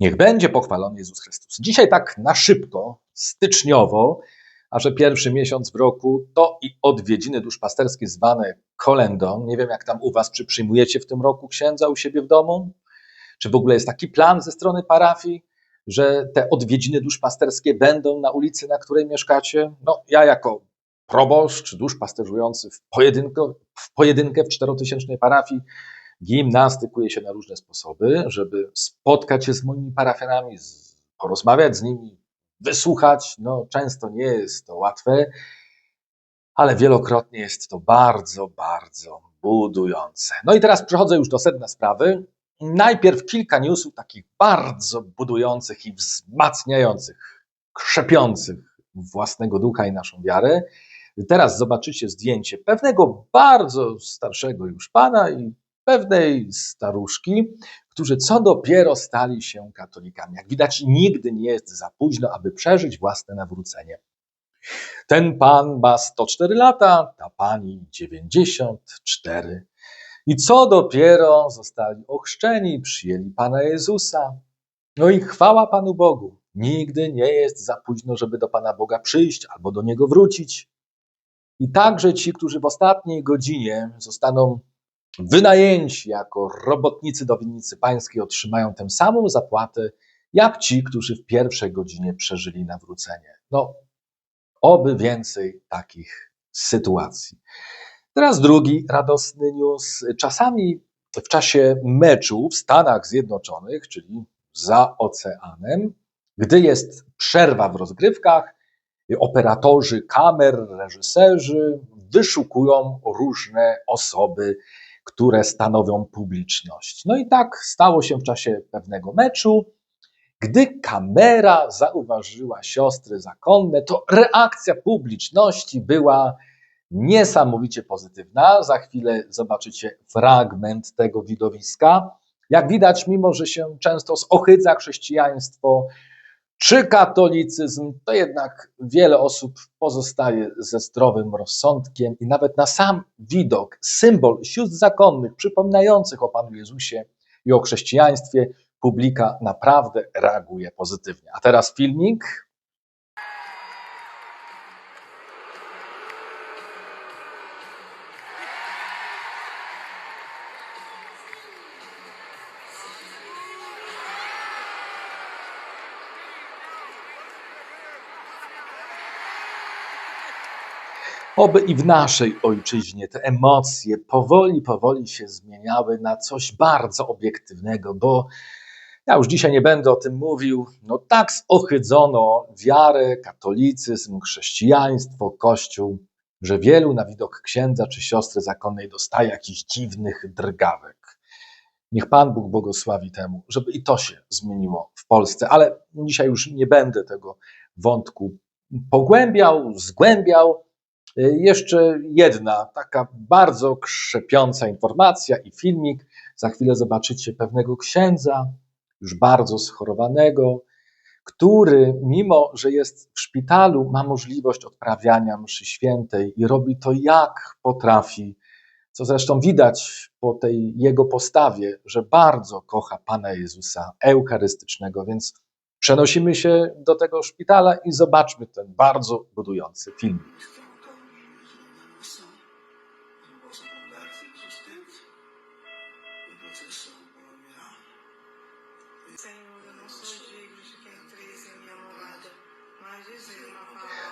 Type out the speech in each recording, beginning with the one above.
Niech będzie pochwalony Jezus Chrystus. Dzisiaj tak na szybko, styczniowo, a że pierwszy miesiąc w roku to i odwiedziny duszpasterskie zwane kolendą. Nie wiem, jak tam u was, czy przyjmujecie w tym roku księdza u siebie w domu? Czy w ogóle jest taki plan ze strony parafii, że te odwiedziny duszpasterskie będą na ulicy, na której mieszkacie? No, ja jako proboszcz duszpasterzujący w, pojedynkę, w pojedynkę w czterotysięcznej parafii gimnastykuję się na różne sposoby, żeby spotkać się z moimi parafianami, porozmawiać z nimi, wysłuchać. No, często nie jest to łatwe, ale wielokrotnie jest to bardzo, bardzo budujące. No i teraz przechodzę już do sedna sprawy. Najpierw kilka newsów takich bardzo budujących i wzmacniających, krzepiących własnego ducha i naszą wiarę. Teraz zobaczycie zdjęcie pewnego bardzo starszego już pana i pewnej staruszki, którzy co dopiero stali się katolikami. Jak widać, nigdy nie jest za późno, aby przeżyć własne nawrócenie. Ten pan ma 104 lata, ta pani 94. I co dopiero zostali ochrzczeni, przyjęli Pana Jezusa. No i chwała Panu Bogu. Nigdy nie jest za późno, żeby do Pana Boga przyjść albo do Niego wrócić. I także ci, którzy w ostatniej godzinie zostaną wynajęci jako robotnicy do winnicy pańskiej, otrzymają tę samą zapłatę, jak ci, którzy w pierwszej godzinie przeżyli nawrócenie. No, oby więcej takich sytuacji. Teraz drugi radosny news. Czasami w czasie meczu w Stanach Zjednoczonych, czyli za oceanem, gdy jest przerwa w rozgrywkach, operatorzy kamer, reżyserzy wyszukują różne osoby, które stanowią publiczność. No i tak stało się w czasie pewnego meczu. Gdy kamera zauważyła siostry zakonne, to reakcja publiczności była niesamowicie pozytywna. Za chwilę zobaczycie fragment tego widowiska. Jak widać, mimo że się często zohydza chrześcijaństwo czy katolicyzm, to jednak wiele osób pozostaje ze zdrowym rozsądkiem i nawet na sam widok, symbol sióstr zakonnych przypominających o Panu Jezusie i o chrześcijaństwie, publika naprawdę reaguje pozytywnie. A teraz filmik. Oby i w naszej ojczyźnie te emocje powoli, powoli się zmieniały na coś bardzo obiektywnego, bo ja już dzisiaj nie będę o tym mówił. No tak zohydzono wiarę, katolicyzm, chrześcijaństwo, kościół, że wielu na widok księdza czy siostry zakonnej dostaje jakichś dziwnych drgawek. Niech Pan Bóg błogosławi temu, żeby i to się zmieniło w Polsce, ale dzisiaj już nie będę tego wątku pogłębiał, zgłębiał. Jeszcze jedna taka bardzo krzepiąca informacja i filmik. Za chwilę zobaczycie pewnego księdza, już bardzo schorowanego, który, mimo że jest w szpitalu, ma możliwość odprawiania mszy świętej i robi to jak potrafi, co zresztą widać po tej jego postawie, że bardzo kocha Pana Jezusa Eucharystycznego, więc przenosimy się do tego szpitala i zobaczmy ten bardzo budujący film.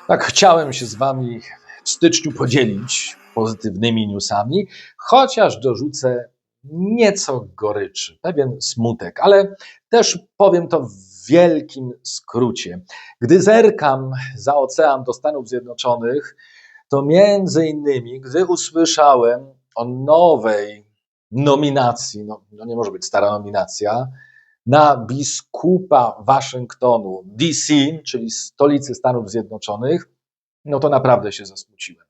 Tak, chciałem się z Wami w styczniu podzielić pozytywnymi newsami, chociaż dorzucę nieco goryczy, pewien smutek, ale też powiem to w wielkim skrócie. Gdy zerkam za ocean do Stanów Zjednoczonych, to między innymi, gdy usłyszałem o nowej nominacji, no, no nie może być stara nominacja, na biskupa Waszyngtonu, DC, czyli stolicy Stanów Zjednoczonych, no to naprawdę się zasmuciłem.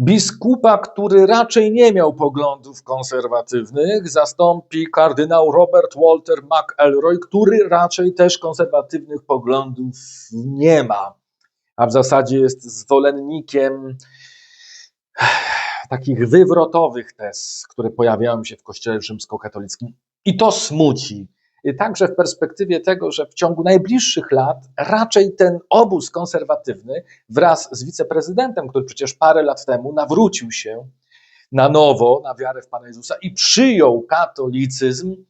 Biskupa, który raczej nie miał poglądów konserwatywnych, zastąpi kardynał Robert Walter McElroy, który raczej też konserwatywnych poglądów nie ma, a w zasadzie jest zwolennikiem takich wywrotowych tez, które pojawiają się w kościele rzymskokatolickim. I to smuci. Y, także w perspektywie tego, że w ciągu najbliższych lat raczej ten obóz konserwatywny wraz z wiceprezydentem, który przecież parę lat temu nawrócił się na nowo na wiarę w Pana Jezusa i przyjął katolicyzm,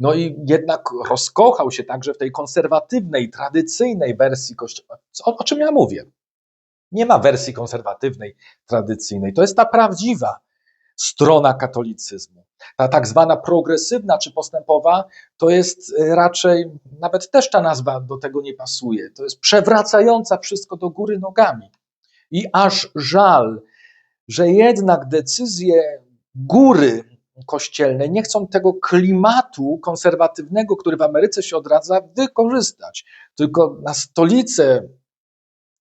no i jednak rozkochał się także w tej konserwatywnej, tradycyjnej wersji Kościoła. O, o czym ja mówię? Nie ma wersji konserwatywnej, tradycyjnej. To jest ta prawdziwa strona katolicyzmu. Ta tak zwana progresywna czy postępowa to jest y, raczej, nawet też ta nazwa do tego nie pasuje. To jest przewracająca wszystko do góry nogami. I aż żal, że jednak decyzje góry kościelnej nie chcą tego klimatu konserwatywnego, który w Ameryce się odradza, wykorzystać. Tylko na stolicę,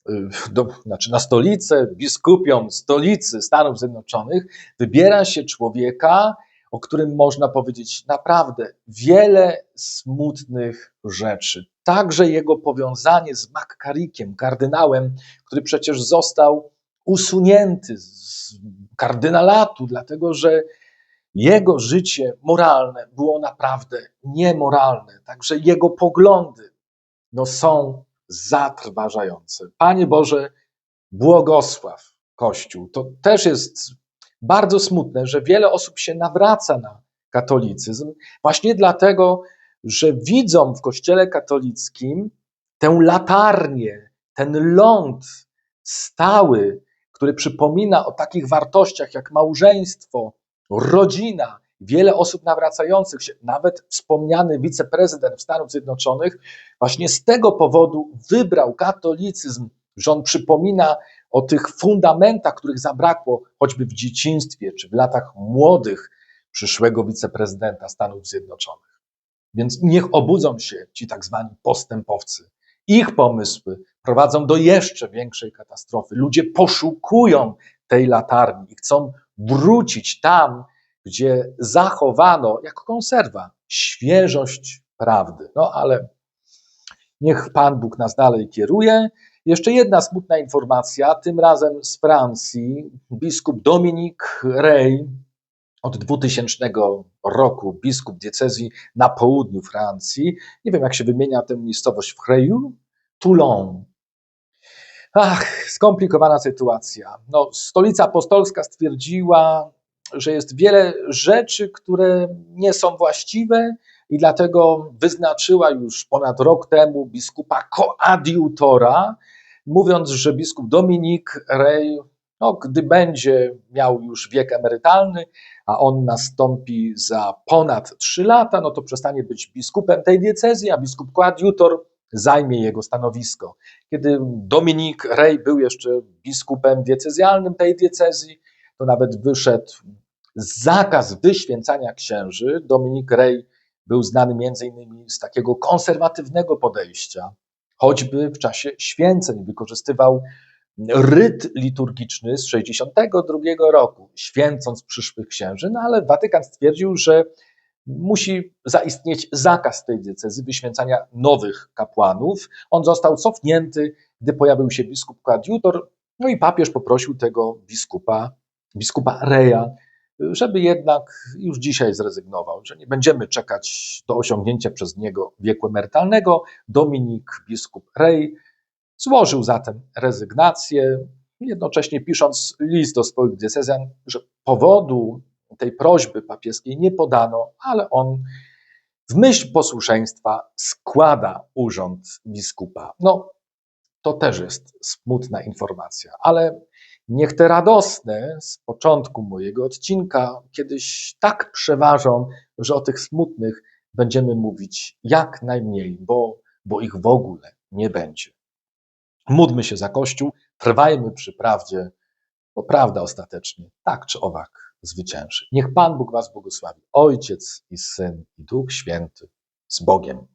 y, do, znaczy na stolicę biskupią stolicy Stanów Zjednoczonych wybiera się człowieka, o którym można powiedzieć naprawdę wiele smutnych rzeczy. Także jego powiązanie z McCarrickiem, kardynałem, który przecież został usunięty z kardynalatu, dlatego że jego życie moralne było naprawdę niemoralne. Także jego poglądy no, są zatrważające. Panie Boże, błogosław Kościół. To też jest bardzo smutne, że wiele osób się nawraca na katolicyzm, właśnie dlatego, że widzą w Kościele katolickim tę latarnię, ten ląd stały, który przypomina o takich wartościach jak małżeństwo, rodzina. Wiele osób nawracających się, nawet wspomniany wiceprezydent Stanów Zjednoczonych, właśnie z tego powodu wybrał katolicyzm, że on przypomina o tych fundamentach, których zabrakło choćby w dzieciństwie czy w latach młodych przyszłego wiceprezydenta Stanów Zjednoczonych. Więc niech obudzą się ci tak zwani postępowcy. Ich pomysły prowadzą do jeszcze większej katastrofy. Ludzie poszukują tej latarni i chcą wrócić tam, gdzie zachowano jako konserwa świeżość prawdy. No ale niech Pan Bóg nas dalej kieruje. Jeszcze jedna smutna informacja, tym razem z Francji. Biskup Dominik Rey, od 2000 roku biskup diecezji na południu Francji. Nie wiem, jak się wymienia tę miejscowość w Reju, Toulon. Ach, skomplikowana sytuacja. No, stolica apostolska stwierdziła, że jest wiele rzeczy, które nie są właściwe, i dlatego wyznaczyła już ponad rok temu biskupa koadiutora, mówiąc, że biskup Dominik Rej, no, gdy będzie miał już wiek emerytalny, a on nastąpi za ponad trzy lata, no to przestanie być biskupem tej diecezji, a biskup koadiutor zajmie jego stanowisko. Kiedy Dominik Rej był jeszcze biskupem diecezjalnym tej diecezji, to nawet wyszedł zakaz wyświęcania księży. Dominik Rej był znany między innymi z takiego konserwatywnego podejścia, choćby w czasie święceń wykorzystywał ryt liturgiczny z 62 roku, święcąc przyszłych księży, no ale Watykan stwierdził, że musi zaistnieć zakaz tej diecezji wyświęcania nowych kapłanów. On został cofnięty, gdy pojawił się biskup koadjutor, no i papież poprosił tego biskupa, biskupa Reja, żeby jednak już dzisiaj zrezygnował, że nie będziemy czekać do osiągnięcia przez niego wieku emerytalnego. Dominik, biskup Rej, złożył zatem rezygnację, jednocześnie pisząc list do swoich diecezjan, że powodu tej prośby papieskiej nie podano, ale on w myśl posłuszeństwa składa urząd biskupa. No, to też jest smutna informacja, ale niech te radosne z początku mojego odcinka kiedyś tak przeważą, że o tych smutnych będziemy mówić jak najmniej, bo, bo ich w ogóle nie będzie. Módlmy się za Kościół, trwajmy przy prawdzie, bo prawda ostatecznie tak czy owak zwycięży. Niech Pan Bóg Was błogosławi, Ojciec i Syn i Duch Święty z Bogiem.